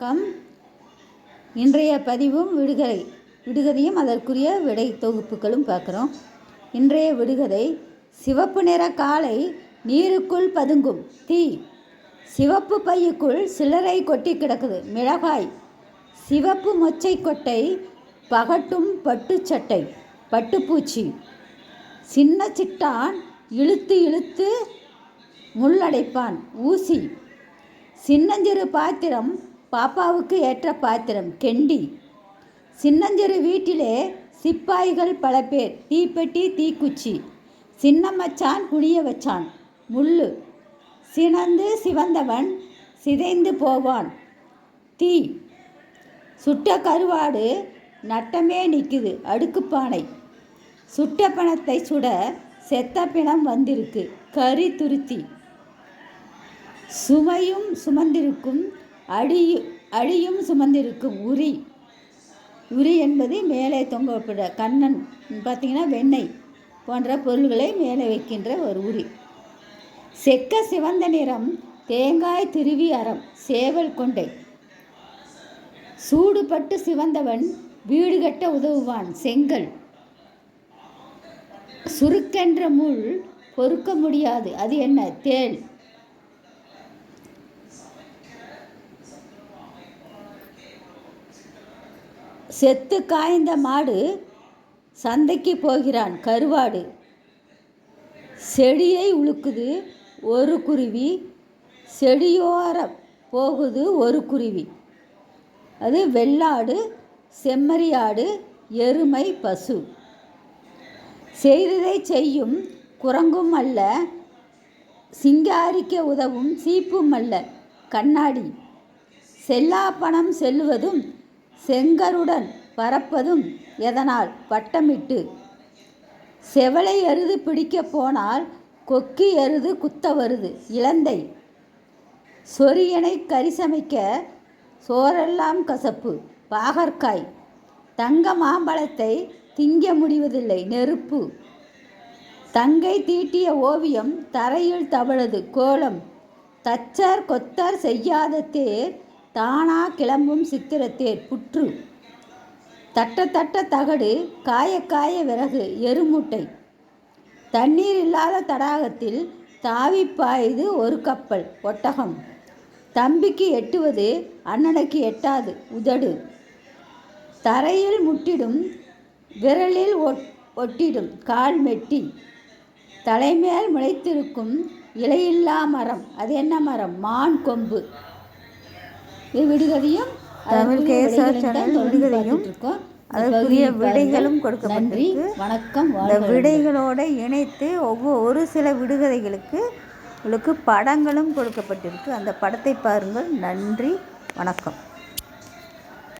Come இன்றைய பதிவும் விடுகதை. விடுகதையும் அதற்குரிய விடை தொகுப்புகளும் பார்க்குறோம். இன்றைய விடுகதை சிவப்பு நிற காலை நீருக்குள் பதுங்கும் தீ. சிவப்பு பையுக்குள் சில்லறை கொட்டி கிடக்குது மிளகாய். சிவப்பு மொச்சை கொட்டை பகட்டும் பட்டுச்சட்டை பட்டுப்பூச்சி சின்ன சிட்டான் இழுத்து இழுத்து முள்ளடைப்பான் ஊசி. சின்னஞ்சிறு பாத்திரம் பாப்பாவுக்கு ஏற்ற பாத்திரம் கெண்டி. சின்னஞ்சிறு வீட்டிலே சிப்பாய்கள் பல பேர் தீப்பெட்டி தீக்குச்சி. சின்ன மச்சான் குனிய வச்சான் முள்ளு. சினந்து சிவந்தவன் சிதைந்து போவான் தீ. சுட்ட கருவாடு நட்டமே நிற்குது அடுக்குப்பானை. சுட்ட பிணத்தை சுட செத்த பிணம் வந்திருக்கு கறி துருத்தி. சுமையும் சுமந்திருக்கும் அடியு அழியும் சுமந்திருக்கும் உரி. உரி என்பது மேலே தொங்கப்பட கண்ணன் பார்த்திங்கன்னா வெண்ணெய் போன்ற பொருள்களை மேலே வைக்கின்ற ஒரு உரி. செக்க சிவந்த நிறம் தேங்காய் திருவி அறம் சேவல் கொண்டை. சூடுபட்டு சிவந்தவன் வீடு கட்ட உதவுவான் செங்கல். சுருக்கென்ற முள் பொறுக்க முடியாது அது என்ன? தேள். செத்து காய்ந்த மாடு சந்தைக்கு போகிறான். கருவாடு. செடியை உழுக்குது ஒரு குருவி. செடியோர போகுது ஒரு குருவி. அது வெள்ளாடு செம்மறியாடு எருமை பசு. செய்ததை செய்யும் குரங்கும் அல்ல சிங்காரிக்க உதவும் சீப்பும் அல்ல. கண்ணாடி. செல்லா பணம் செல்லுவதும் செங்கருடன் பறப்பதும் எதனால்? வட்டமிட்டு. செவலை எருது பிடிக்கப் போனால் கொக்கி எருது குத்த வருது இலந்தை. சொரியனை கறி சமைக்க சோறெல்லாம் கசப்பு. பாகற்காய். தங்க மாம்பழத்தை திங்க முடிவதில்லை. நெருப்பு. தங்கை தீட்டிய ஓவியம் தரையில் தவழது. கோலம். தச்சர் கொத்தர் செய்யாத தேர் தானா கிளம்பும் சித்திரத்தேர் புற்று. தட்ட தட்ட தகடு காய காய விறகு எருமுட்டை. தண்ணீர் இல்லாத தடாகத்தில் தாவி பாயுது ஒரு கப்பல் ஒட்டகம். தம்பிக்கு எட்டுவது அண்ணனுக்கு எட்டாது உதடு. தரையில் முட்டிடும் விரலில் ஒட்டிடும் கால் மெட்டி. தலைமேல் முளைத்திருக்கும் இலையில்லா மரம் அது என்ன மரம்? மான் கொம்பு. விடுகதையும் தமிழ் கேசர் சேனல் விடுகதையும் அதற்குரிய விடைகளும் கொடுக்கப்பட்டிருக்கு. வணக்கம் இந்த. விடைகளோடு இணைத்து ஒவ்வொரு ஒரு சில விடுகதைகளுக்கு உங்களுக்கு படங்களும் கொடுக்கப்பட்டிருக்கு. அந்த படத்தை பாருங்கள். நன்றி வணக்கம்.